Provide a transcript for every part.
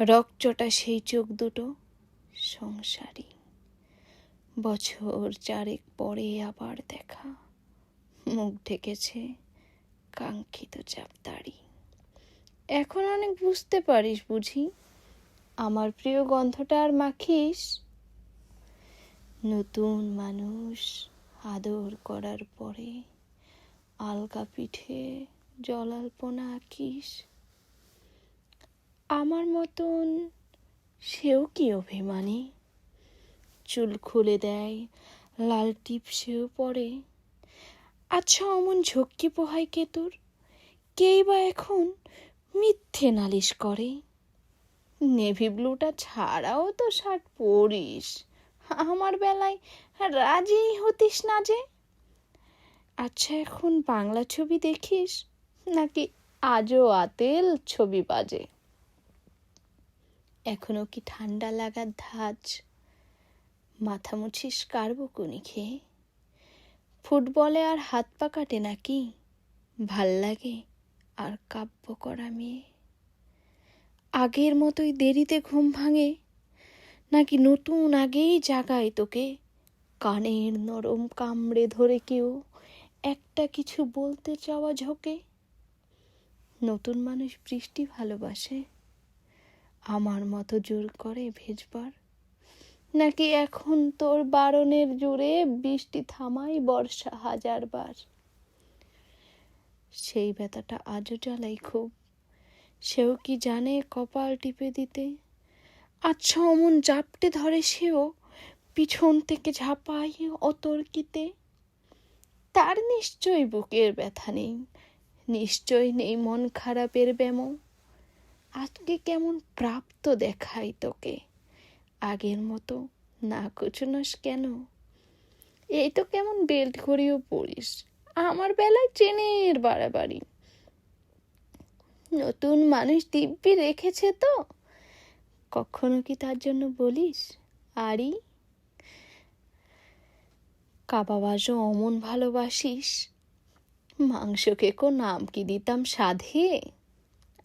রকচটা সেই চোখ দুটো সংসারী। বছর চারেক পরে আবার দেখা। মুখ ঢেকেছে কাঙ্ক্ষিত চাপদাড়ি এখন অনেক বুঝতে পারিস বুঝি। আমার প্রিয় গন্ধটা আর মাখিস? নতুন মানুষ আদর করার পরে আলগা পিঠে জলাল্পনা আঁকিস। আমার মতন সেও কি অভিমানী? চুল খুলে দেয়, লাল টিপ সেও পরে। আচ্ছা অমন ঝক্কি পোহায় কে তোর? কেই বা এখন মিথ্যে নালিশ করে? নেভি ব্লুটা ছাড়াও তো শার্ট পরিস। আমার বেলায় রাজি হতিস না যে? আচ্ছা এখন বাংলা ছবি দেখিস? নাকি আজও আতেল ছবি বাজে? এখনও কি ঠান্ডা লাগার ধাজ মাথা মুছিস কারবকুনি খেয়ে? ফুটবলে আর হাত পা কাটে নাকি? ভালো লাগে আর কাব্য করা মেয়ে? আগের মতোই দেরিতে ঘুম ভাঙে? নাকি নতুন আগেই জাগায় তোকে? কানের নরম কামড়ে ধরে কেউ একটা কিছু বলতে চাওয়া ঝোঁকে? নতুন মানুষ বৃষ্টি ভালোবাসে। আমার মতো জোর করে ভেজবার? নাকি এখন তোর বারণের জোরে বৃষ্টি থামাই বর্ষা হাজারবার? সেই ব্যথাটা আজও জ্বালাই খুব। সেও কি জানে কপাল টিপে দিতে? আচ্ছা অমন জাপটে ধরে সেও, পিছন থেকে ঝাঁপাই অতর্কিতে। তার নিশ্চয় বুকের ব্যথা নেই, নিশ্চয় নেই মন খারাপের ব্যামো। আজকে কেমন প্রাপ্ত দেখাই তোকে? আগের মতো না কুচনস কেন? এই তো কেমন বেল্ট ঘড়িও পড়িস আমার বেলায় চেনের বাড়াবাড়ি। নতুন মানুষ দিব্যি রেখেছে তো। কখনো কি তার জন্য বলিস? আরি। কাবাবাজও অমন ভালোবাসিস। মাংসকে কো নাম কি দিতাম সাধে?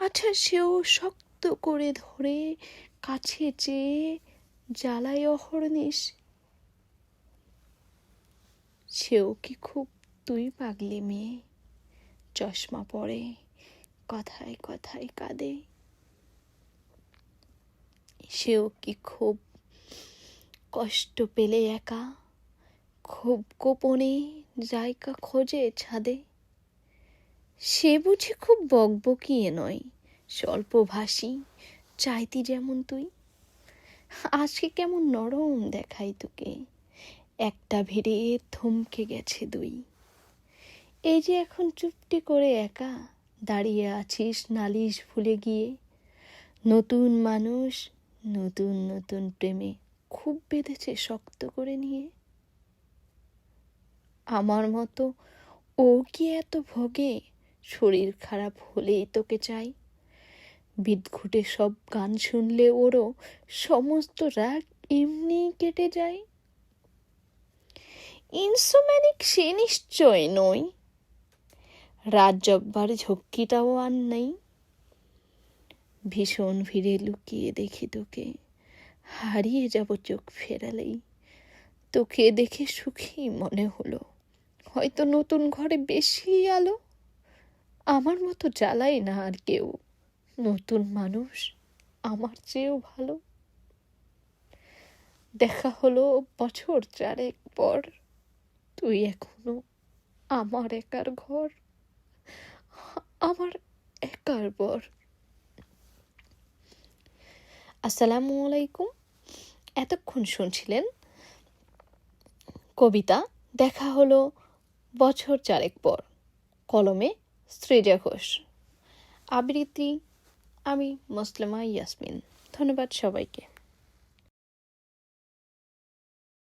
আচ্ছা সেও শক্ত করে ধরে কাছে চেয়ে জ্বালায় অহর্নিস সেও কি খুব তুই পাগলি মেয়ে? চশমা পরে কথায় কথায় কাঁদে। সেও কি খুব কষ্ট পেলে একা? খুব গোপনে জায়গা খোঁজে ছাদে। সে বুঝি খুব বকবকিয়ে নয়। স্বল্পভাষী, চাইতি যেমন তুই। আজকে কেমন নরম দেখাই তোকে। একটা ভিড়ে থমকে গেছে দুই। এই যে এখন চুপটি করে একা, দাঁড়িয়ে আছিস নালিশ ভুলে গিয়ে। নতুন মানুষ, নতুন নতুন প্রেমে খুব বেঁধেছে শক্ত করে নিয়ে। আমার মতো ও কি এত ভোগে? শরীর খারাপ হলেই তোকে চাই। বিদঘুটে সব গান শুনলে ওরও সমস্ত রাগ এমনি কেটে যায়। ইনসোম্যানিক সে নিশ্চয় নই। রাত জব্বার ঝক্কিটাও আর নেই। ভীষণ ভিড়ে লুকিয়ে দেখি তোকে। হারিয়ে যাব চোখ ফেরালেই। তোকে দেখে সুখী মনে হলো। হয়তো নতুন ঘরে বেশি আলো। আমার মতো জ্বালাই না আর কেউ। নতুন মানুষ আমার চেয়েও ভালো। দেখা হলো বছর চারেক পর। তুই এখনও আমার একার ঘর। আমার একার বর। আসসালামু আলাইকুম। এতক্ষণ শুনছিলেন কবিতা। দেখা হলো বছর চারেক পর। কলমে সৃজা ঘোষ। আবৃত্তি আমি মুসলিমা ইয়াসমিন। ধন্যবাদ সবাইকে।